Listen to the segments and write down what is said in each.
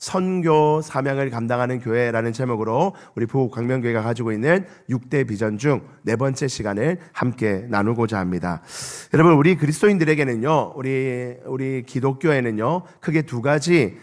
선교 사명을 감당하는 교회라는 제목으로 우리 부곡 광명교회가 가지고 있는 6대 비전 중 네 번째 시간을 함께 나누고자 합니다. 여러분 우리 그리스도인들에게는요. 우리 우리 기독교에는요. 크게 두 가지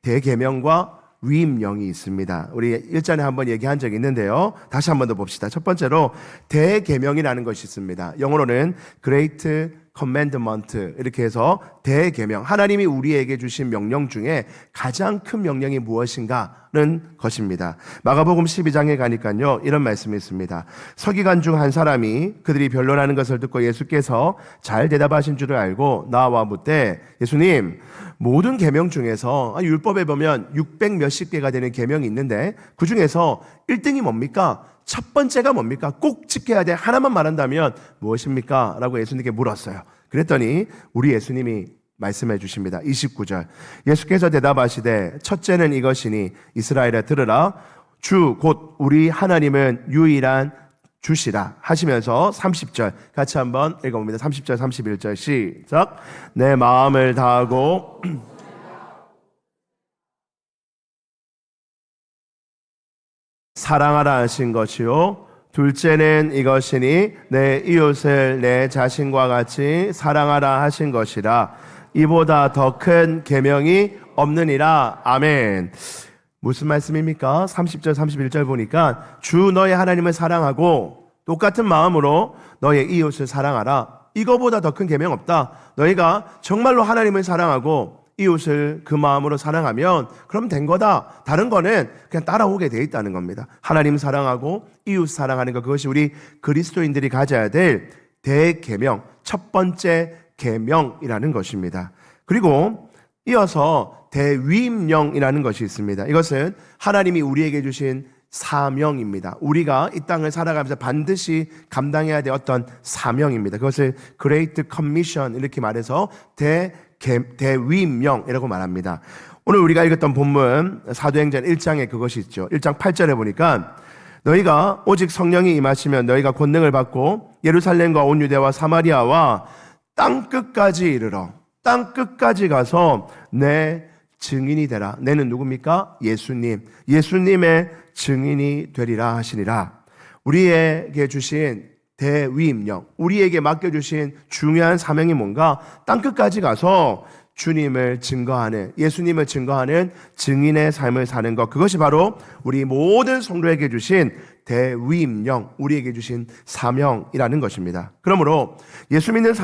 대계명과 위임령이 있습니다. 우리 일전에 한번 얘기한 적이 있는데요. 다시 한 번 더 봅시다. 첫 번째로 대계명이라는 것이 있습니다. 영어로는 Great Commandment 이렇게 해서 대계명 하나님이 우리에게 주신 명령 중에 가장 큰 명령이 무엇인가는 것입니다. 마가복음 12장에 가니까요. 이런 말씀이 있습니다. 서기관 중 한 사람이 그들이 변론하는 것을 듣고 예수께서 잘 대답하신 줄을 알고 나와 묻되 예수님 모든 계명 중에서 아, 율법에 보면 600 몇십 개가 되는 계명이 있는데 그 중에서 1등이 뭡니까? 첫 번째가 뭡니까? 꼭 지켜야 돼. 하나만 말한다면 무엇입니까? 라고 예수님께 물었어요. 그랬더니 우리 예수님이 말씀해 주십니다. 29절. 예수께서 대답하시되 첫째는 이것이니 이스라엘에 들으라. 주 곧 우리 하나님은 유일한 주시라 하시면서 30절 같이 한번 읽어봅니다. 30절 31절 시작. 내 마음을 다하고 사랑하라 하신 것이요. 둘째는 이것이니 내 이웃을 내 자신과 같이 사랑하라 하신 것이라. 이보다 더 큰 계명이 없느니라. 아멘. 무슨 말씀입니까? 30절 31절 보니까 주 너의 하나님을 사랑하고 똑같은 마음으로 너의 이웃을 사랑하라. 이거보다 더 큰 계명 없다. 너희가 정말로 하나님을 사랑하고 이웃을 그 마음으로 사랑하면 그럼 된 거다. 다른 거는 그냥 따라오게 돼 있다는 겁니다. 하나님 사랑하고 이웃 사랑하는 것 그것이 우리 그리스도인들이 가져야 될 대계명 첫 번째 계명이라는 것입니다. 그리고 이어서 대위임령이라는 것이 있습니다. 이것은 하나님이 우리에게 주신 사명입니다. 우리가 이 땅을 살아가면서 반드시 감당해야 될 어떤 사명입니다. 그것을 Great Commission 이렇게 말해서 대 대위임령이라고 말합니다. 오늘 우리가 읽었던 본문 사도행전 1장에 그것이 있죠. 1장 8절에 보니까 너희가 오직 성령이 임하시면 너희가 권능을 받고 예루살렘과 온 유대와 사마리아와 땅 끝까지 이르러 땅 끝까지 가서 내 증인이 되라. 내는 누굽니까? 예수님. 예수님의 증인이 되리라 하시니라. 우리에게 주신 대위임령, 우리에게 맡겨주신 중요한 사명이 뭔가 땅 끝까지 가서 주님을 증거하는, 예수님을 증거하는 증인의 삶을 사는 것. 그것이 바로 우리 모든 성도에게 주신 대위임령, 우리에게 주신 사명이라는 것입니다. 그러므로 예수 믿는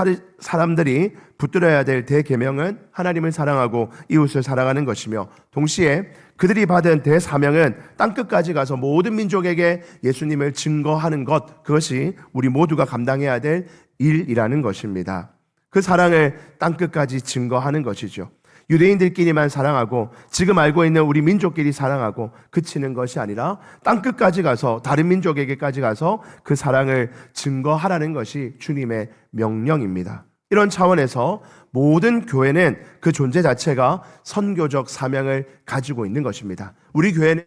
사람들이 붙들어야 될 대계명은 하나님을 사랑하고 이웃을 사랑하는 것이며 동시에 그들이 받은 대사명은 땅끝까지 가서 모든 민족에게 예수님을 증거하는 것 그것이 우리 모두가 감당해야 될 일이라는 것입니다. 그 사랑을 땅끝까지 증거하는 것이죠. 유대인들끼리만 사랑하고 지금 알고 있는 우리 민족끼리 사랑하고 그치는 것이 아니라 땅 끝까지 가서 다른 민족에게까지 가서 그 사랑을 증거하라는 것이 주님의 명령입니다. 이런 차원에서 모든 교회는 그 존재 자체가 선교적 사명을 가지고 있는 것입니다. 우리 교회는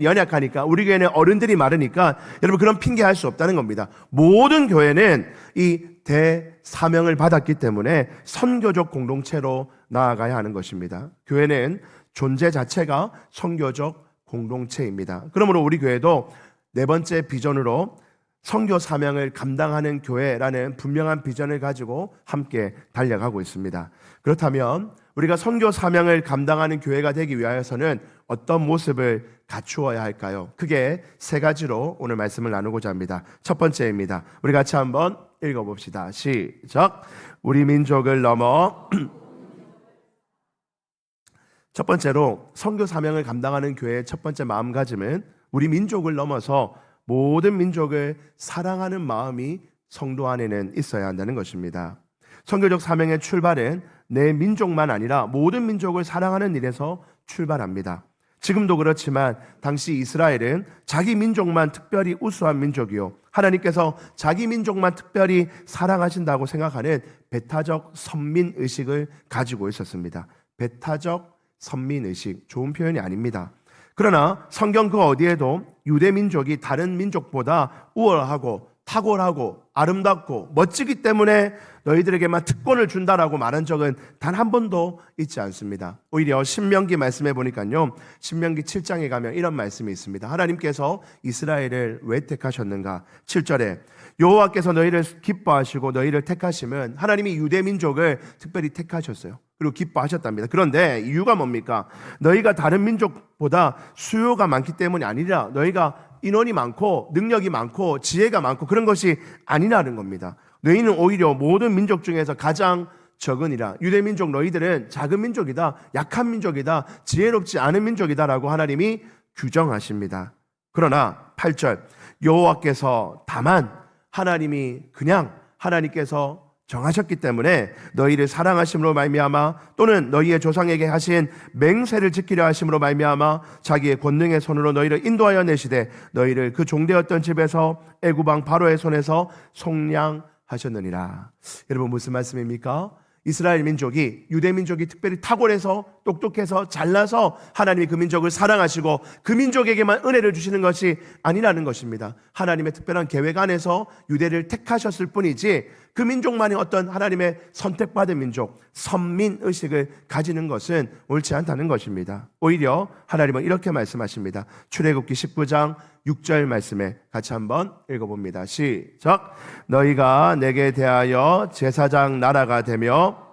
연약하니까 우리 교회는 어른들이 많으니까 여러분 그런 핑계 할 수 없다는 겁니다. 모든 교회는 이 대사명을 받았기 때문에 선교적 공동체로 나아가야 하는 것입니다. 교회는 존재 자체가 선교적 공동체입니다. 그러므로 우리 교회도 네 번째 비전으로 선교 사명을 감당하는 교회라는 분명한 비전을 가지고 함께 달려가고 있습니다. 그렇다면 우리가 선교 사명을 감당하는 교회가 되기 위하여서는 어떤 모습을 갖추어야 할까요? 크게 세 가지로 오늘 말씀을 나누고자 합니다. 첫 번째입니다. 우리 같이 한번 읽어봅시다. 시작. 우리 민족을 넘어 첫 번째로 선교 사명을 감당하는 교회의 첫 번째 마음가짐은 우리 민족을 넘어서 모든 민족을 사랑하는 마음이 성도 안에는 있어야 한다는 것입니다. 선교적 사명의 출발은 내 민족만 아니라 모든 민족을 사랑하는 일에서 출발합니다. 지금도 그렇지만 당시 이스라엘은 자기 민족만 특별히 우수한 민족이요. 하나님께서 자기 민족만 특별히 사랑하신다고 생각하는 배타적 선민 의식을 가지고 있었습니다. 배타적 선민 의식 좋은 표현이 아닙니다. 그러나 성경 그 어디에도 유대 민족이 다른 민족보다 우월하고 탁월하고 아름답고 멋지기 때문에 너희들에게만 특권을 준다라고 말한 적은 단 한 번도 있지 않습니다. 오히려 신명기 말씀해 보니까요. 신명기 7장에 가면 이런 말씀이 있습니다. 하나님께서 이스라엘을 왜 택하셨는가? 7절에 여호와께서 너희를 기뻐하시고 너희를 택하심은 하나님이 유대 민족을 특별히 택하셨어요. 그리고 기뻐하셨답니다. 그런데 이유가 뭡니까? 너희가 다른 민족보다 수요가 많기 때문이 아니라 너희가 인원이 많고 능력이 많고 지혜가 많고 그런 것이 아니라는 겁니다. 너희는 오히려 모든 민족 중에서 가장 적으니라. 유대 민족 너희들은 작은 민족이다. 약한 민족이다. 지혜롭지 않은 민족이다라고 하나님이 규정하십니다. 그러나 8절 여호와께서 다만 하나님이 그냥 하나님께서 정하셨기 때문에 너희를 사랑하심으로 말미암아 또는 너희의 조상에게 하신 맹세를 지키려 하심으로 말미암아 자기의 권능의 손으로 너희를 인도하여 내시되 너희를 그 종되었던 집에서 애구방 바로의 손에서 속량하셨느니라. 여러분 무슨 말씀입니까? 이스라엘 민족이 유대 민족이 특별히 탁월해서 똑똑해서 잘나서 하나님이 그 민족을 사랑하시고 그 민족에게만 은혜를 주시는 것이 아니라는 것입니다. 하나님의 특별한 계획 안에서 유대를 택하셨을 뿐이지 그 민족만이 어떤 하나님의 선택받은 민족, 선민 의식을 가지는 것은 옳지 않다는 것입니다. 오히려 하나님은 이렇게 말씀하십니다. 출애굽기 19장 6절 말씀에 같이 한번 읽어봅니다. 시작. 너희가 내게 대하여 제사장 나라가 되며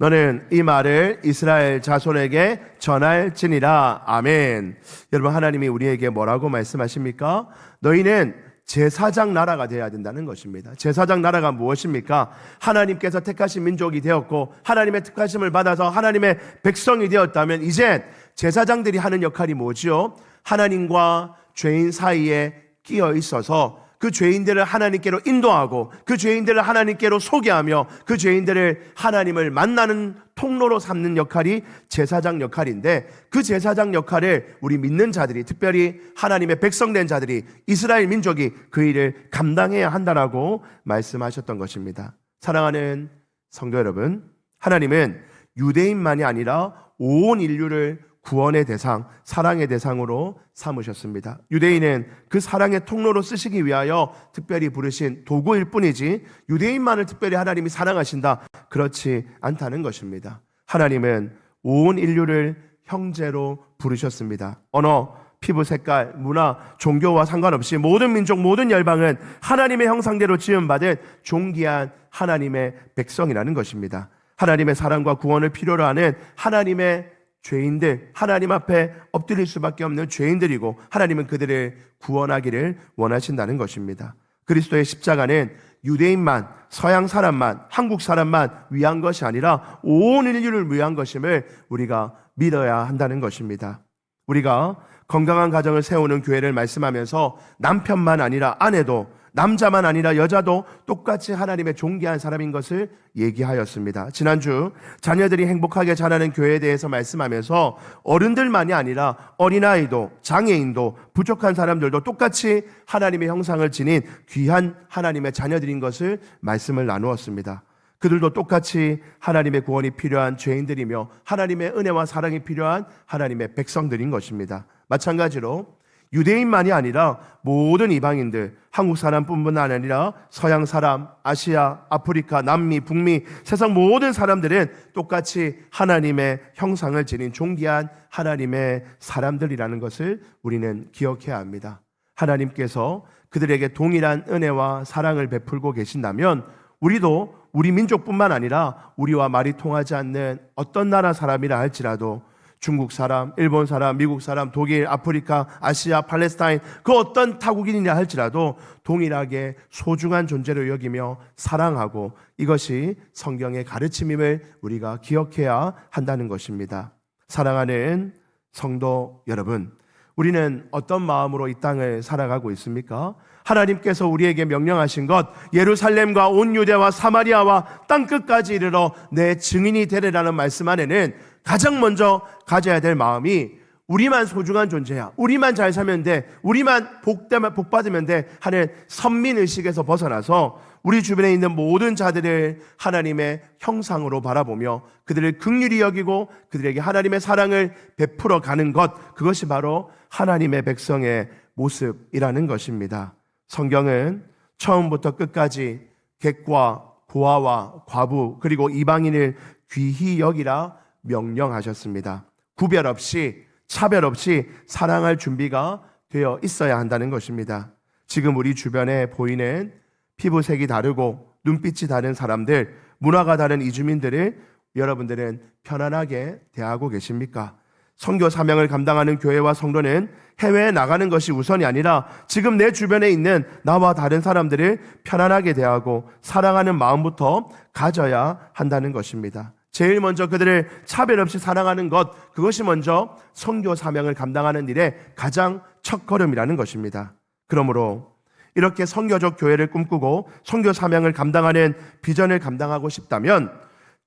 너는 이 말을 이스라엘 자손에게 전할지니라. 아멘. 여러분 하나님이 우리에게 뭐라고 말씀하십니까? 너희는 제사장 나라가 되어야 된다는 것입니다. 제사장 나라가 무엇입니까? 하나님께서 택하신 민족이 되었고 하나님의 특하심을 받아서 하나님의 백성이 되었다면 이제 제사장들이 하는 역할이 뭐지요? 하나님과 죄인 사이에 끼어 있어서 그 죄인들을 하나님께로 인도하고 그 죄인들을 하나님께로 소개하며 그 죄인들을 하나님을 만나는 통로로 삼는 역할이 제사장 역할인데 그 제사장 역할을 우리 믿는 자들이 특별히 하나님의 백성된 자들이 이스라엘 민족이 그 일을 감당해야 한다라고 말씀하셨던 것입니다. 사랑하는 성도 여러분, 하나님은 유대인만이 아니라 온 인류를 구원의 대상, 사랑의 대상으로 삼으셨습니다. 유대인은 그 사랑의 통로로 쓰시기 위하여 특별히 부르신 도구일 뿐이지 유대인만을 특별히 하나님이 사랑하신다. 그렇지 않다는 것입니다. 하나님은 온 인류를 형제로 부르셨습니다. 언어, 피부 색깔, 문화, 종교와 상관없이 모든 민족, 모든 열방은 하나님의 형상대로 지음받은 존귀한 하나님의 백성이라는 것입니다. 하나님의 사랑과 구원을 필요로 하는 하나님의 죄인들, 하나님 앞에 엎드릴 수밖에 없는 죄인들이고 하나님은 그들을 구원하기를 원하신다는 것입니다. 그리스도의 십자가는 유대인만, 서양 사람만, 한국 사람만 위한 것이 아니라 온 인류를 위한 것임을 우리가 믿어야 한다는 것입니다. 우리가 건강한 가정을 세우는 교회를 말씀하면서 남편만 아니라 아내도 남자만 아니라 여자도 똑같이 하나님의 존귀한 사람인 것을 얘기하였습니다. 지난주 자녀들이 행복하게 자라는 교회에 대해서 말씀하면서 어른들만이 아니라 어린아이도 장애인도 부족한 사람들도 똑같이 하나님의 형상을 지닌 귀한 하나님의 자녀들인 것을 말씀을 나누었습니다. 그들도 똑같이 하나님의 구원이 필요한 죄인들이며 하나님의 은혜와 사랑이 필요한 하나님의 백성들인 것입니다. 마찬가지로 유대인만이 아니라 모든 이방인들, 한국 사람뿐만 아니라 서양 사람, 아시아, 아프리카, 남미, 북미, 세상 모든 사람들은 똑같이 하나님의 형상을 지닌 존귀한 하나님의 사람들이라는 것을 우리는 기억해야 합니다. 하나님께서 그들에게 동일한 은혜와 사랑을 베풀고 계신다면 우리도 우리 민족뿐만 아니라 우리와 말이 통하지 않는 어떤 나라 사람이라 할지라도 중국 사람, 일본 사람, 미국 사람, 독일, 아프리카, 아시아, 팔레스타인 그 어떤 타국인이라 할지라도 동일하게 소중한 존재로 여기며 사랑하고 이것이 성경의 가르침임을 우리가 기억해야 한다는 것입니다. 사랑하는 성도 여러분, 우리는 어떤 마음으로 이 땅을 살아가고 있습니까? 하나님께서 우리에게 명령하신 것 예루살렘과 온 유대와 사마리아와 땅 끝까지 이르러 내 증인이 되리라는 말씀 안에는 가장 먼저 가져야 될 마음이 우리만 소중한 존재야. 우리만 잘 살면 돼. 우리만 복 받으면 돼. 하는 선민 의식에서 벗어나서 우리 주변에 있는 모든 자들을 하나님의 형상으로 바라보며 그들을 극률히 여기고 그들에게 하나님의 사랑을 베풀어 가는 것 그것이 바로 하나님의 백성의 모습이라는 것입니다. 성경은 처음부터 끝까지 객과 부하와 과부 그리고 이방인을 귀히 여기라 명령하셨습니다. 구별 없이 차별 없이 사랑할 준비가 되어 있어야 한다는 것입니다. 지금 우리 주변에 보이는 피부색이 다르고 눈빛이 다른 사람들, 문화가 다른 이주민들을 여러분들은 편안하게 대하고 계십니까? 선교 사명을 감당하는 교회와 성도는 해외에 나가는 것이 우선이 아니라 지금 내 주변에 있는 나와 다른 사람들을 편안하게 대하고 사랑하는 마음부터 가져야 한다는 것입니다. 제일 먼저 그들을 차별 없이 사랑하는 것, 그것이 먼저 선교 사명을 감당하는 일의 가장 첫 걸음이라는 것입니다. 그러므로 이렇게 선교적 교회를 꿈꾸고 선교 사명을 감당하는 비전을 감당하고 싶다면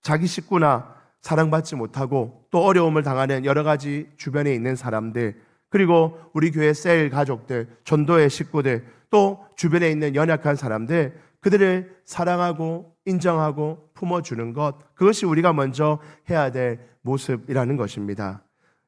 자기 식구나 사랑받지 못하고 또 어려움을 당하는 여러 가지 주변에 있는 사람들 그리고 우리 교회 셀 가족들, 전도의 식구들, 또 주변에 있는 연약한 사람들 그들을 사랑하고 인정하고 품어주는 것 그것이 우리가 먼저 해야 될 모습이라는 것입니다.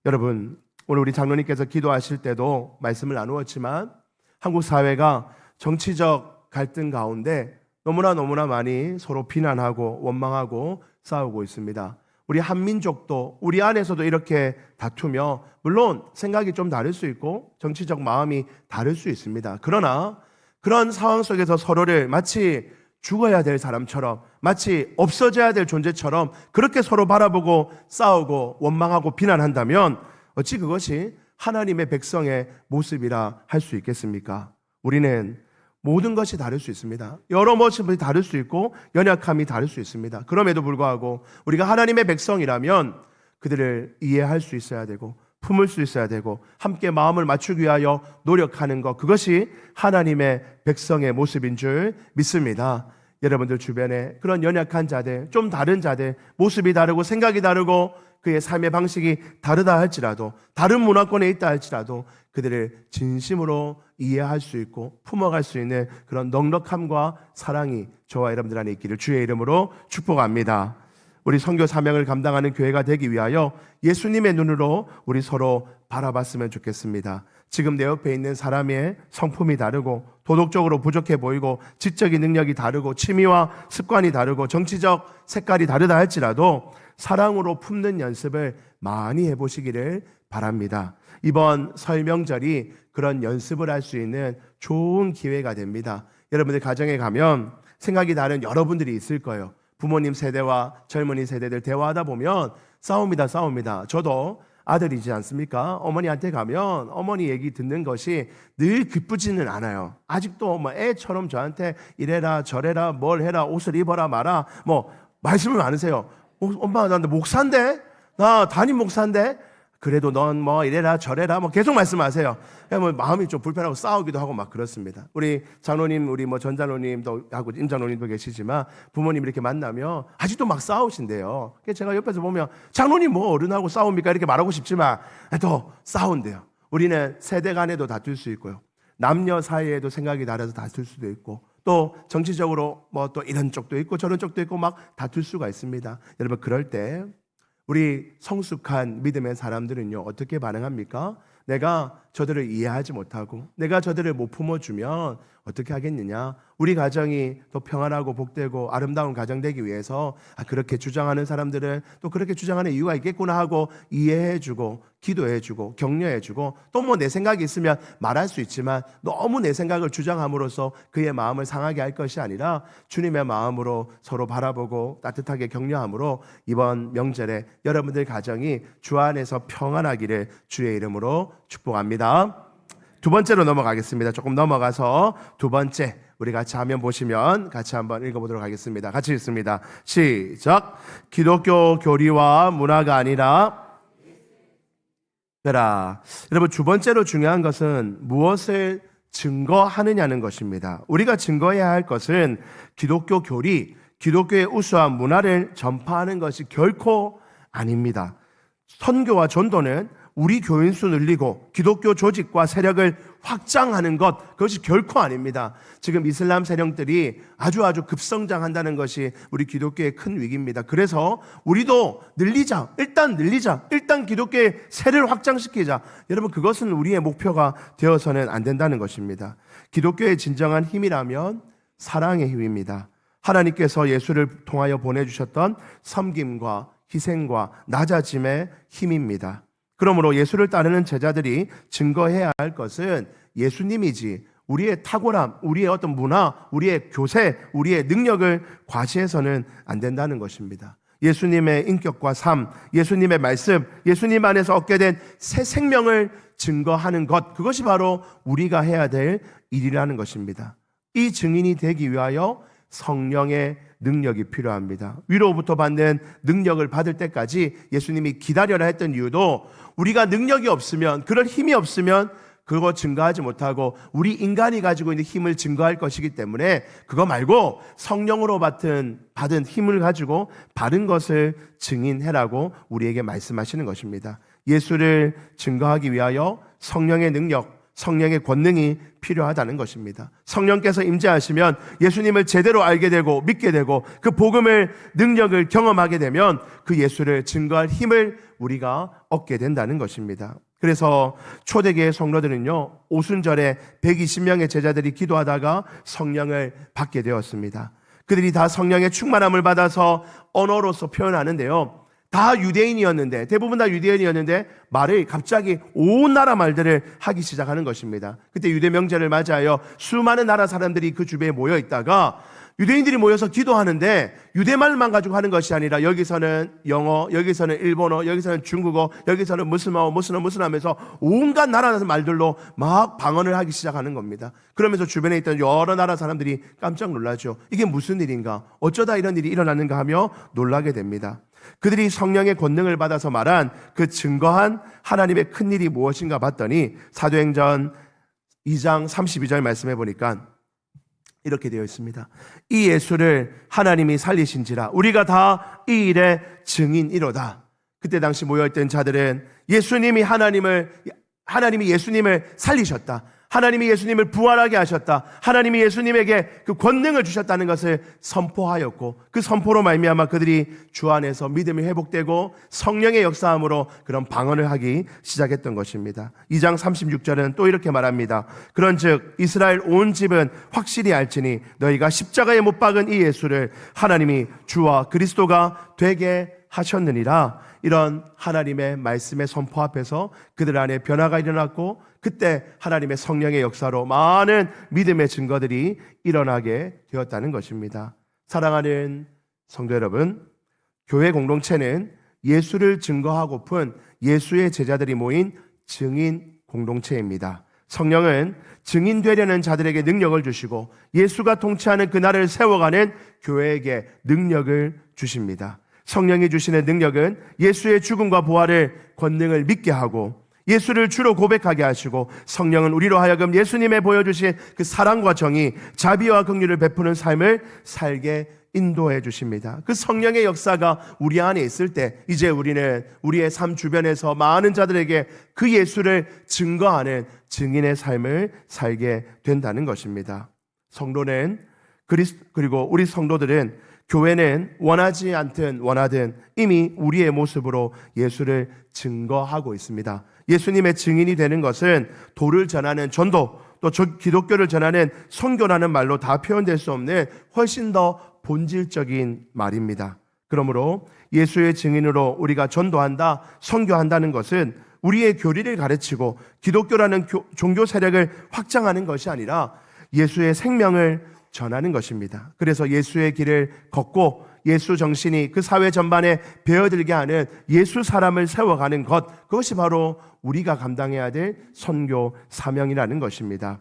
여러분 오늘 우리 장로님께서 기도하실 때도 말씀을 나누었지만 한국 사회가 정치적 갈등 가운데 너무나 너무나 많이 서로 비난하고 원망하고 싸우고 있습니다. 우리 한민족도 우리 안에서도 이렇게 다투며 물론 생각이 좀 다를 수 있고 정치적 마음이 다를 수 있습니다. 그러나 그런 상황 속에서 서로를 마치 죽어야 될 사람처럼 마치 없어져야 될 존재처럼 그렇게 서로 바라보고 싸우고 원망하고 비난한다면 어찌 그것이 하나님의 백성의 모습이라 할 수 있겠습니까? 우리는 모든 것이 다를 수 있습니다. 여러 모습이 다를 수 있고 연약함이 다를 수 있습니다. 그럼에도 불구하고 우리가 하나님의 백성이라면 그들을 이해할 수 있어야 되고 품을 수 있어야 되고 함께 마음을 맞추기 위하여 노력하는 것 그것이 하나님의 백성의 모습인 줄 믿습니다. 여러분들 주변에 그런 연약한 자들, 좀 다른 자들, 모습이 다르고 생각이 다르고 그의 삶의 방식이 다르다 할지라도 다른 문화권에 있다 할지라도 그들을 진심으로 이해할 수 있고 품어갈 수 있는 그런 넉넉함과 사랑이 저와 여러분들 안에 있기를 주의 이름으로 축복합니다. 우리 선교 사명을 감당하는 교회가 되기 위하여 예수님의 눈으로 우리 서로 바라봤으면 좋겠습니다. 지금 내 옆에 있는 사람의 성품이 다르고 도덕적으로 부족해 보이고 지적인 능력이 다르고 취미와 습관이 다르고 정치적 색깔이 다르다 할지라도 사랑으로 품는 연습을 많이 해보시기를 바랍니다. 이번 설 명절이 그런 연습을 할 수 있는 좋은 기회가 됩니다. 여러분들 가정에 가면 생각이 다른 여러분들이 있을 거예요. 부모님 세대와 젊은이 세대들 대화하다 보면 싸웁니다, 싸웁니다. 저도 아들이지 않습니까? 어머니한테 가면 어머니 얘기 듣는 것이 늘 기쁘지는 않아요. 아직도 뭐 애처럼 저한테 이래라 저래라 뭘 해라 옷을 입어라 마라 뭐 말씀을 많으세요. 어, 엄마 나 목사인데 나 담임 목사인데 그래도 넌 뭐 이래라 저래라 뭐 계속 말씀하세요. 뭐 마음이 좀 불편하고 싸우기도 하고 막 그렇습니다. 우리 장로님, 우리 뭐 전장로님도 하고 임장로님도 계시지만 부모님 이렇게 만나면 아직도 막 싸우신대요. 제가 옆에서 보면 장로님 뭐 어른하고 싸웁니까 이렇게 말하고 싶지만 또 싸운대요. 우리는 세대 간에도 다툴 수 있고요. 남녀 사이에도 생각이 다르서 다툴 수도 있고 또 정치적으로 뭐 또 이런 쪽도 있고 저런 쪽도 있고 막 다툴 수가 있습니다. 여러분 그럴 때 우리 성숙한 믿음의 사람들은요, 어떻게 반응합니까? 내가 저들을 이해하지 못하고, 내가 저들을 못 품어주면 어떻게 하겠느냐? 우리 가정이 더 평안하고 복되고 아름다운 가정 되기 위해서 아, 그렇게 주장하는 사람들은 또 그렇게 주장하는 이유가 있겠구나 하고 이해해주고, 기도해주고, 격려해주고, 또 뭐 내 생각이 있으면 말할 수 있지만 너무 내 생각을 주장함으로써 그의 마음을 상하게 할 것이 아니라 주님의 마음으로 서로 바라보고 따뜻하게 격려함으로 이번 명절에 여러분들 가정이 주 안에서 평안하기를 주의 이름으로 축복합니다. 두 번째로 넘어가겠습니다. 조금 넘어가서 두 번째 우리 같이 화면 보시면 같이 한번 읽어보도록 하겠습니다. 같이 읽습니다. 시작. 기독교 교리와 문화가 아니라 라 여러분 두 번째로 중요한 것은 무엇을 증거하느냐는 것입니다. 우리가 증거해야 할 것은 기독교 교리, 기독교의 우수한 문화를 전파하는 것이 결코 아닙니다. 선교와 전도는 우리 교인 수 늘리고 기독교 조직과 세력을 확장하는 것 그것이 결코 아닙니다. 지금 이슬람 세력들이 아주 아주 급성장한다는 것이 우리 기독교의 큰 위기입니다. 그래서 우리도 늘리자. 일단 늘리자. 일단 기독교의 세를 확장시키자. 여러분 그것은 우리의 목표가 되어서는 안 된다는 것입니다. 기독교의 진정한 힘이라면 사랑의 힘입니다. 하나님께서 예수를 통하여 보내주셨던 섬김과 희생과 낮아짐의 힘입니다. 그러므로 예수를 따르는 제자들이 증거해야 할 것은 예수님이지 우리의 탁월함, 우리의 어떤 문화, 우리의 교세, 우리의 능력을 과시해서는 안 된다는 것입니다. 예수님의 인격과 삶, 예수님의 말씀, 예수님 안에서 얻게 된 새 생명을 증거하는 것, 그것이 바로 우리가 해야 될 일이라는 것입니다. 이 증인이 되기 위하여 성령의 능력이 필요합니다. 위로부터 받는 능력을 받을 때까지 예수님이 기다려라 했던 이유도 우리가 능력이 없으면, 그럴 힘이 없으면 그거 증거하지 못하고 우리 인간이 가지고 있는 힘을 증거할 것이기 때문에 그거 말고 성령으로 받은, 받은 힘을 가지고 바른 것을 증인해라고 우리에게 말씀하시는 것입니다. 예수를 증거하기 위하여 성령의 능력, 성령의 권능이 필요하다는 것입니다. 성령께서 임재하시면 예수님을 제대로 알게 되고 믿게 되고 그 복음을 능력을 경험하게 되면 그 예수를 증거할 힘을 우리가 얻게 된다는 것입니다. 그래서 초대교회 성도들은요, 오순절에 120명의 제자들이 기도하다가 성령을 받게 되었습니다. 그들이 다 성령의 충만함을 받아서 언어로서 표현하는데요. 다 유대인이었는데, 대부분 다 유대인이었는데, 말을 갑자기 온 나라 말들을 하기 시작하는 것입니다. 그때 유대 명절을 맞이하여 수많은 나라 사람들이 그 주변에 모여 있다가 유대인들이 모여서 기도하는데 유대말만 가지고 하는 것이 아니라 여기서는 영어, 여기서는 일본어, 여기서는 중국어, 여기서는 무슬마어, 무슬마, 무슬 하면서 온갖 나라 말들로 막 방언을 하기 시작하는 겁니다. 그러면서 주변에 있던 여러 나라 사람들이 깜짝 놀라죠. 이게 무슨 일인가? 어쩌다 이런 일이 일어났는가 하며 놀라게 됩니다. 그들이 성령의 권능을 받아서 말한 그 증거한 하나님의 큰 일이 무엇인가 봤더니 사도행전 2장 32절 말씀해 보니까 이렇게 되어 있습니다. 이 예수를 하나님이 살리신지라 우리가 다 이 일의 증인이로다. 그때 당시 모여 있던 자들은 예수님이 하나님을 하나님이 예수님을 살리셨다. 하나님이 예수님을 부활하게 하셨다. 하나님이 예수님에게 그 권능을 주셨다는 것을 선포하였고 그 선포로 말미암아 그들이 주 안에서 믿음이 회복되고 성령의 역사함으로 그런 방언을 하기 시작했던 것입니다. 2장 36절은 또 이렇게 말합니다. 그런즉 이스라엘 온 집은 확실히 알지니 너희가 십자가에 못 박은 이 예수를 하나님이 주와 그리스도가 되게 하셨느니라. 이런 하나님의 말씀의 선포 앞에서 그들 안에 변화가 일어났고 그때 하나님의 성령의 역사로 많은 믿음의 증거들이 일어나게 되었다는 것입니다. 사랑하는 성도 여러분, 교회 공동체는 예수를 증거하고픈 예수의 제자들이 모인 증인 공동체입니다. 성령은 증인되려는 자들에게 능력을 주시고 예수가 통치하는 그날을 세워가는 교회에게 능력을 주십니다. 성령이 주시는 능력은 예수의 죽음과 부활을 권능을 믿게 하고 예수를 주로 고백하게 하시고 성령은 우리로 하여금 예수님의 보여주신 그 사랑과 정의, 자비와 긍휼을 베푸는 삶을 살게 인도해 주십니다. 그 성령의 역사가 우리 안에 있을 때 이제 우리는 우리의 삶 주변에서 많은 자들에게 그 예수를 증거하는 증인의 삶을 살게 된다는 것입니다. 성도는 그리고 우리 성도들은 교회는 원하지 않든 원하든 이미 우리의 모습으로 예수를 증거하고 있습니다. 예수님의 증인이 되는 것은 도를 전하는 전도 또 기독교를 전하는 선교라는 말로 다 표현될 수 없는 훨씬 더 본질적인 말입니다. 그러므로 예수의 증인으로 우리가 전도한다, 선교한다는 것은 우리의 교리를 가르치고 기독교라는 종교 세력을 확장하는 것이 아니라 예수의 생명을 전하는 것입니다. 그래서 예수의 길을 걷고 예수 정신이 그 사회 전반에 배어들게 하는 예수 사람을 세워가는 것, 그것이 바로 우리가 감당해야 될 선교 사명이라는 것입니다.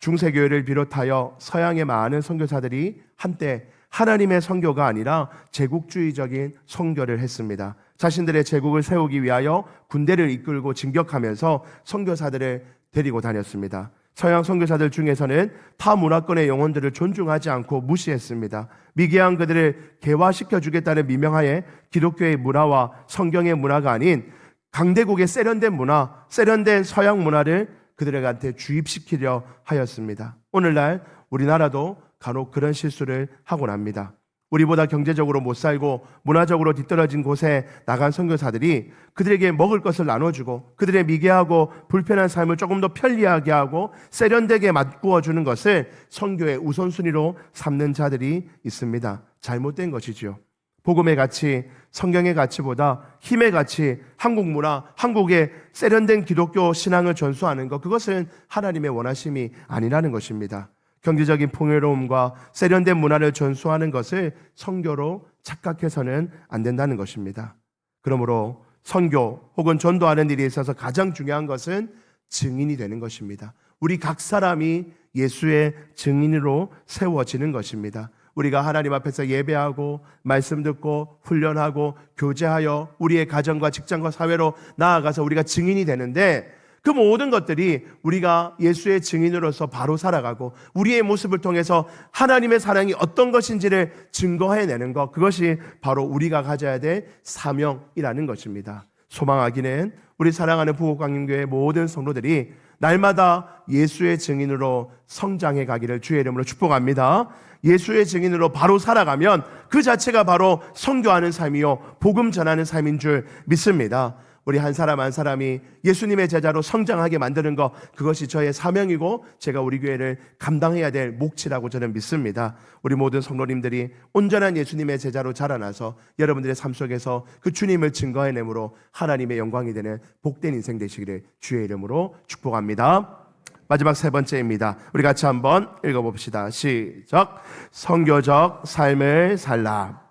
중세교회를 비롯하여 서양의 많은 선교사들이 한때 하나님의 선교가 아니라 제국주의적인 선교를 했습니다. 자신들의 제국을 세우기 위하여 군대를 이끌고 진격하면서 선교사들을 데리고 다녔습니다. 서양 선교사들 중에서는 타 문화권의 영혼들을 존중하지 않고 무시했습니다. 미개한 그들을 개화시켜 주겠다는 미명하에 기독교의 문화와 성경의 문화가 아닌 강대국의 세련된 문화, 세련된 서양 문화를 그들에게 주입시키려 하였습니다. 오늘날 우리나라도 간혹 그런 실수를 하곤 합니다. 우리보다 경제적으로 못 살고 문화적으로 뒤떨어진 곳에 나간 선교사들이 그들에게 먹을 것을 나눠주고 그들의 미개하고 불편한 삶을 조금 더 편리하게 하고 세련되게 맞구어 주는 것을 선교의 우선순위로 삼는 자들이 있습니다. 잘못된 것이지요. 복음의 가치, 성경의 가치보다 힘의 가치, 한국 문화, 한국의 세련된 기독교 신앙을 전수하는 것, 그것은 하나님의 원하심이 아니라는 것입니다. 경제적인 풍요로움과 세련된 문화를 전수하는 것을 선교로 착각해서는 안 된다는 것입니다. 그러므로 선교 혹은 전도하는 일에 있어서 가장 중요한 것은 증인이 되는 것입니다. 우리 각 사람이 예수의 증인으로 세워지는 것입니다. 우리가 하나님 앞에서 예배하고 말씀 듣고 훈련하고 교제하여 우리의 가정과 직장과 사회로 나아가서 우리가 증인이 되는데 그 모든 것들이 우리가 예수의 증인으로서 바로 살아가고 우리의 모습을 통해서 하나님의 사랑이 어떤 것인지를 증거해내는 것 그것이 바로 우리가 가져야 될 사명이라는 것입니다. 소망하기는 우리 사랑하는 부곡강림교회 모든 성도들이 날마다 예수의 증인으로 성장해 가기를 주의 이름으로 축복합니다. 예수의 증인으로 바로 살아가면 그 자체가 바로 선교하는 삶이요 복음 전하는 삶인 줄 믿습니다. 우리 한 사람 한 사람이 예수님의 제자로 성장하게 만드는 것 그것이 저의 사명이고 제가 우리 교회를 감당해야 될 몫이라고 저는 믿습니다. 우리 모든 성도님들이 온전한 예수님의 제자로 자라나서 여러분들의 삶 속에서 그 주님을 증거해내므로 하나님의 영광이 되는 복된 인생 되시기를 주의 이름으로 축복합니다. 마지막 세 번째입니다. 우리 같이 한번 읽어봅시다. 시작. 성교적 삶을 살라.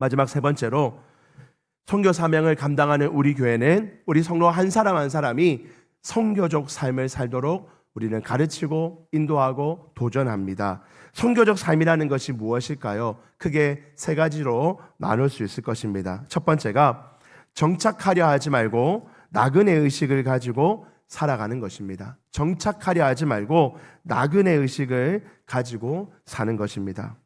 마지막 세 번째로 성교 사명을 감당하는 우리 교회는 우리 성도 한 사람 한 사람이 성교적 삶을 살도록 우리는 가르치고 인도하고 도전합니다. 성교적 삶이라는 것이 무엇일까요? 크게 세 가지로 나눌 수 있을 것입니다. 첫 번째가 정착하려 하지 말고 나그네 의식을 가지고 살아가는 것입니다. 정착하려 하지 말고 나그네 의식을 가지고 사는 것입니다.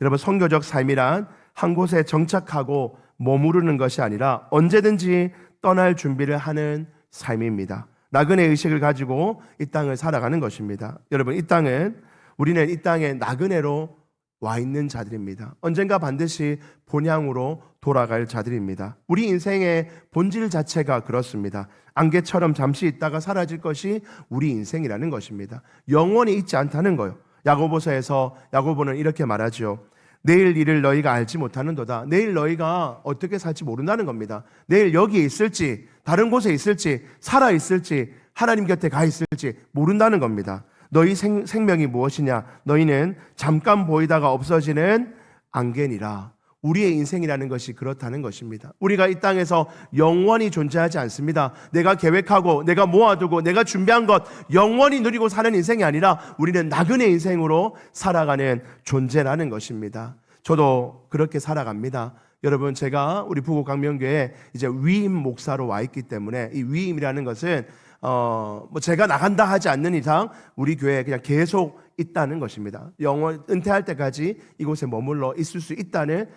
여러분 성교적 삶이란 한 곳에 정착하고 머무르는 것이 아니라 언제든지 떠날 준비를 하는 삶입니다. 나그네 의식을 가지고 이 땅을 살아가는 것입니다. 여러분 이 땅은 우리는 이 땅에 나그네로 와 있는 자들입니다. 언젠가 반드시 본향으로 돌아갈 자들입니다. 우리 인생의 본질 자체가 그렇습니다. 안개처럼 잠시 있다가 사라질 것이 우리 인생이라는 것입니다. 영원히 있지 않다는 거요. 야고보서에서 야고보는 이렇게 말하죠. 내일 일을 너희가 알지 못하는도다. 내일 너희가 어떻게 살지 모른다는 겁니다. 내일 여기에 있을지, 다른 곳에 있을지, 살아 있을지, 하나님 곁에 가 있을지 모른다는 겁니다. 너희 생, 생명이 무엇이냐? 너희는 잠깐 보이다가 없어지는 안개니라. 우리의 인생이라는 것이 그렇다는 것입니다. 우리가 이 땅에서 영원히 존재하지 않습니다. 내가 계획하고 내가 모아두고 내가 준비한 것 영원히 누리고 사는 인생이 아니라 우리는 나그네 인생으로 살아가는 존재라는 것입니다. 저도 그렇게 살아갑니다. 여러분 제가 우리 부곡 강명교회 이제 위임 목사로 와 있기 때문에 이 위임이라는 것은 어, 뭐 제가 나간다 하지 않는 이상 우리 교회에 그냥 계속 있다는 것입니다. 영원 은퇴할 때까지 이곳에 머물러 있을 수 있다는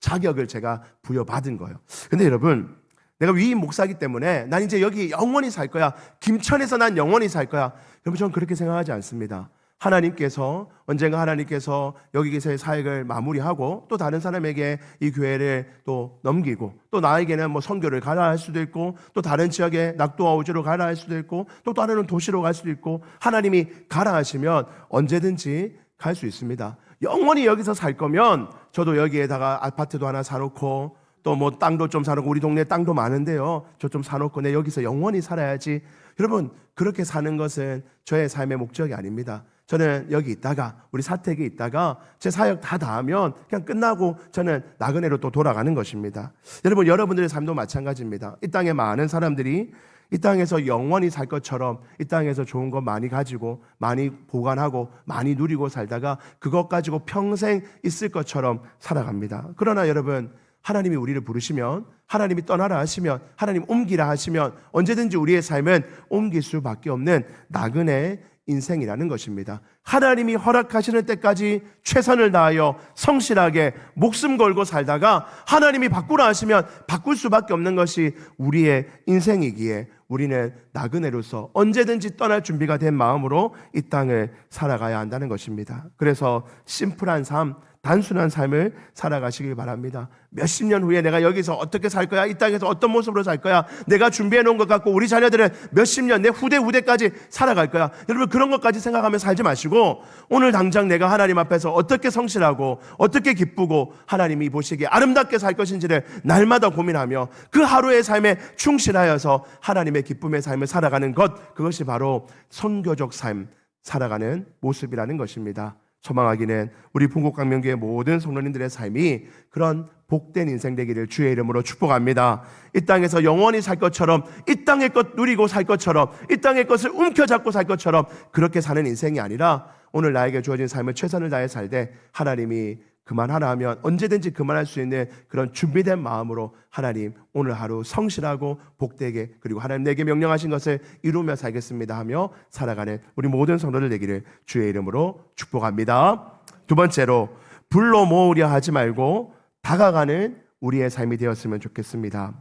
자격을 제가 부여받은 거예요. 근데 여러분, 내가 위임 목사기 때문에 난 이제 여기 영원히 살 거야. 김천에서 난 영원히 살 거야. 여러분, 저는 그렇게 생각하지 않습니다. 하나님께서 언젠가 하나님께서 여기에서의 사역을 마무리하고 또 다른 사람에게 이 교회를 또 넘기고 또 나에게는 뭐 선교를 가라 할 수도 있고 또 다른 지역에 낙도와 우주로 가라 할 수도 있고 또 다른 도시로 갈 수도 있고 하나님이 가라 하시면 언제든지 갈 수 있습니다. 영원히 여기서 살 거면 저도 여기에다가 아파트도 하나 사놓고 또 뭐 땅도 좀 사놓고 우리 동네 땅도 많은데요. 저 좀 사놓고 내 여기서 영원히 살아야지. 여러분 그렇게 사는 것은 저의 삶의 목적이 아닙니다. 저는 여기 있다가 우리 사택에 있다가 제 사역 다 다하면 그냥 끝나고 저는 나그네로 또 돌아가는 것입니다. 여러분 여러분들의 삶도 마찬가지입니다. 이 땅에 많은 사람들이 이 땅에서 영원히 살 것처럼 이 땅에서 좋은 것 많이 가지고 많이 보관하고 많이 누리고 살다가 그것 가지고 평생 있을 것처럼 살아갑니다. 그러나 여러분 하나님이 우리를 부르시면 하나님이 떠나라 하시면 하나님 옮기라 하시면 언제든지 우리의 삶은 옮길 수밖에 없는 나그네 인생이라는 것입니다. 하나님이 허락하시는 때까지 최선을 다하여 성실하게 목숨 걸고 살다가 하나님이 바꾸라 하시면 바꿀 수밖에 없는 것이 우리의 인생이기에 우리는 나그네로서 언제든지 떠날 준비가 된 마음으로 이 땅을 살아가야 한다는 것입니다. 그래서 심플한 삶, 단순한 삶을 살아가시길 바랍니다. 몇십 년 후에 내가 여기서 어떻게 살 거야? 이 땅에서 어떤 모습으로 살 거야? 내가 준비해 놓은 것 같고 우리 자녀들은 몇십 년, 내 후대 후대까지 살아갈 거야. 여러분 그런 것까지 생각하며 살지 마시고 오늘 당장 내가 하나님 앞에서 어떻게 성실하고 어떻게 기쁘고 하나님이 보시기에 아름답게 살 것인지를 날마다 고민하며 그 하루의 삶에 충실하여서 하나님의 기쁨의 삶을 살아가는 것 그것이 바로 선교적 삶 살아가는 모습이라는 것입니다. 소망하기는 우리 풍곡강명교회 모든 성도님들의 삶이 그런 복된 인생 되기를 주의 이름으로 축복합니다. 이 땅에서 영원히 살 것처럼 이 땅의 것 누리고 살 것처럼 이 땅의 것을 움켜잡고 살 것처럼 그렇게 사는 인생이 아니라 오늘 나에게 주어진 삶을 최선을 다해 살되 하나님이 그만하라 하면 언제든지 그만할 수 있는 그런 준비된 마음으로 하나님 오늘 하루 성실하고 복되게 그리고 하나님 내게 명령하신 것을 이루며 살겠습니다 하며 살아가는 우리 모든 성도들 되기를 주의 이름으로 축복합니다. 두 번째로 불러 모으려 하지 말고 다가가는 우리의 삶이 되었으면 좋겠습니다.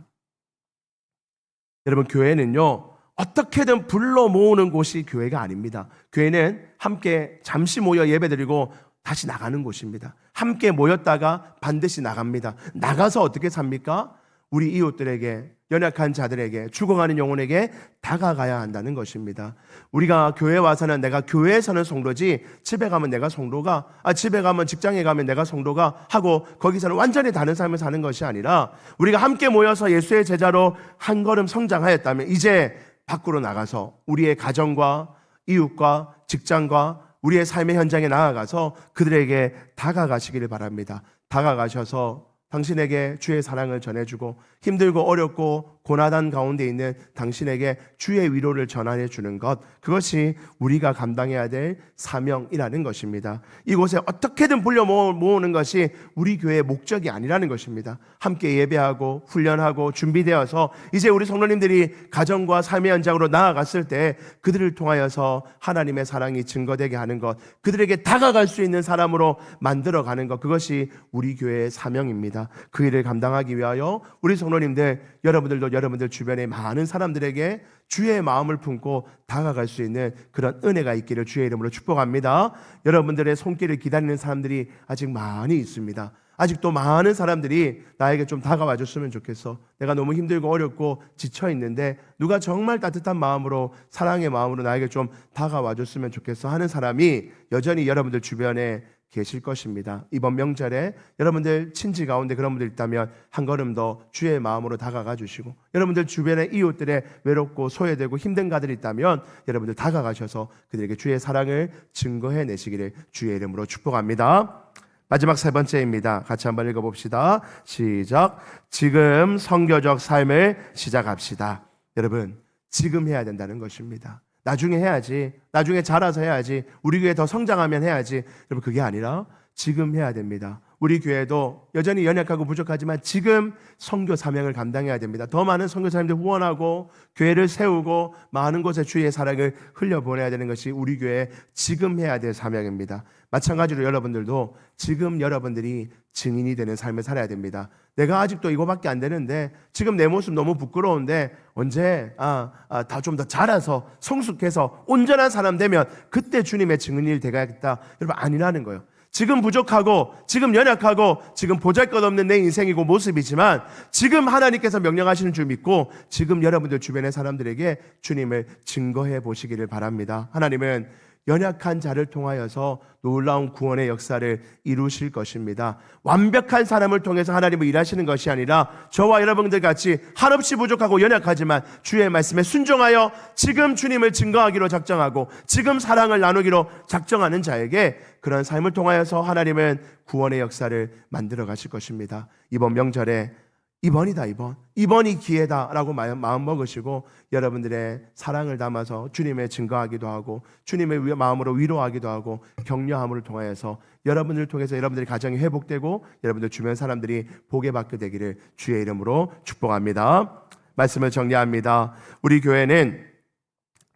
여러분 교회는요 어떻게든 불러 모으는 곳이 교회가 아닙니다. 교회는 함께 잠시 모여 예배드리고 다시 나가는 곳입니다. 함께 모였다가 반드시 나갑니다. 나가서 어떻게 삽니까? 우리 이웃들에게 연약한 자들에게 죽어가는 영혼에게 다가가야 한다는 것입니다. 우리가 교회 와서는 내가 교회에서는 성도지 집에 가면 내가 성도가 아 집에 가면 직장에 가면 내가 성도가 하고 거기서는 완전히 다른 삶을 사는 것이 아니라 우리가 함께 모여서 예수의 제자로 한 걸음 성장하였다면 이제 밖으로 나가서 우리의 가정과 이웃과 직장과 우리의 삶의 현장에 나아가서 그들에게 다가가시기를 바랍니다. 다가가셔서 당신에게 주의 사랑을 전해주고 힘들고 어렵고 고나단 가운데 있는 당신에게 주의 위로를 전하해 주는 것 그것이 우리가 감당해야 될 사명이라는 것입니다. 이곳에 어떻게든 불려 모으는 것이 우리 교회의 목적이 아니라는 것입니다. 함께 예배하고 훈련하고 준비되어서 이제 우리 성도님들이 가정과 삶의 현장으로 나아갔을 때 그들을 통하여서 하나님의 사랑이 증거되게 하는 것 그들에게 다가갈 수 있는 사람으로 만들어 가는 것 그것이 우리 교회의 사명입니다. 그 일을 감당하기 위하여 우리 성도님들 여러분들도 여러분들 주변의 많은 사람들에게 주의 마음을 품고 다가갈 수 있는 그런 은혜가 있기를 주의 이름으로 축복합니다. 여러분들의 손길을 기다리는 사람들이 아직 많이 있습니다. 아직도 많은 사람들이 나에게 좀 다가와 줬으면 좋겠어. 내가 너무 힘들고 어렵고 지쳐 있는데 누가 정말 따뜻한 마음으로 사랑의 마음으로 나에게 좀 다가와 줬으면 좋겠어 하는 사람이 여전히 여러분들 주변에 계실 것입니다. 이번 명절에 여러분들 친지 가운데 그런 분들 있다면 한 걸음 더 주의 마음으로 다가가 주시고 여러분들 주변에 이웃들의 외롭고 소외되고 힘든 가들이 있다면 여러분들 다가가셔서 그들에게 주의 사랑을 증거해 내시기를 주의 이름으로 축복합니다. 마지막 세 번째입니다. 같이 한번 읽어 봅시다. 시작. 지금 성교적 삶을 시작합시다. 여러분, 지금 해야 된다는 것입니다. 나중에 해야지. 나중에 자라서 해야지. 우리 교회 더 성장하면 해야지. 여러분, 그게 아니라 지금 해야 됩니다. 우리 교회도 여전히 연약하고 부족하지만 지금 선교 사명을 감당해야 됩니다. 더 많은 선교사님들 후원하고 교회를 세우고 많은 곳에 주의 사랑을 흘려보내야 되는 것이 우리 교회 지금 해야 될 사명입니다. 마찬가지로 여러분들도 지금 여러분들이 증인이 되는 삶을 살아야 됩니다. 내가 아직도 이거밖에 안 되는데 지금 내 모습 너무 부끄러운데 언제 아, 아, 다 좀 더 자라서 성숙해서 온전한 사람 되면 그때 주님의 증인이 되겠다. 여러분 아니라는 거예요. 지금 부족하고 지금 연약하고 지금 보잘것없는 내 인생이고 모습이지만 지금 하나님께서 명령하시는 줄 믿고 지금 여러분들 주변의 사람들에게 주님을 증거해 보시기를 바랍니다. 하나님은 연약한 자를 통하여서 놀라운 구원의 역사를 이루실 것입니다. 완벽한 사람을 통해서 하나님은 일하시는 것이 아니라 저와 여러분들 같이 한없이 부족하고 연약하지만 주의 말씀에 순종하여 지금 주님을 증거하기로 작정하고 지금 사랑을 나누기로 작정하는 자에게 그런 삶을 통하여서 하나님은 구원의 역사를 만들어 가실 것입니다. 이번 명절에 이번이다 이번 이번이 기회다라고 마음 먹으시고 여러분들의 사랑을 담아서 주님의 증거하기도 하고 주님의 마음으로 위로하기도 하고 격려함을 통하여서 여러분을 통해서 여러분들의 가정이 회복되고 여러분들 주변 사람들이 복에 받게 되기를 주의 이름으로 축복합니다. 말씀을 정리합니다. 우리 교회는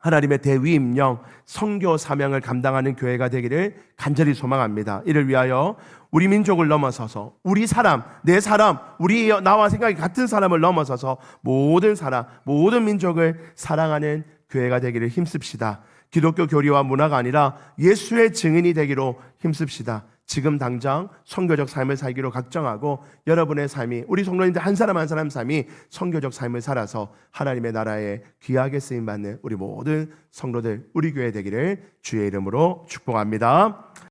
하나님의 대위임령 성교 사명을 감당하는 교회가 되기를 간절히 소망합니다. 이를 위하여 우리 민족을 넘어서서 우리 사람, 내 사람, 우리 나와 생각이 같은 사람을 넘어서서 모든 사람, 모든 민족을 사랑하는 교회가 되기를 힘씁시다. 기독교 교리와 문화가 아니라 예수의 증인이 되기로 힘씁시다. 지금 당장 선교적 삶을 살기로 각정하고 여러분의 삶이 우리 성도님들 한 사람 한 사람 삶이 선교적 삶을 살아서 하나님의 나라에 귀하게 쓰임 받는 우리 모든 성도들 우리 교회 되기를 주의 이름으로 축복합니다.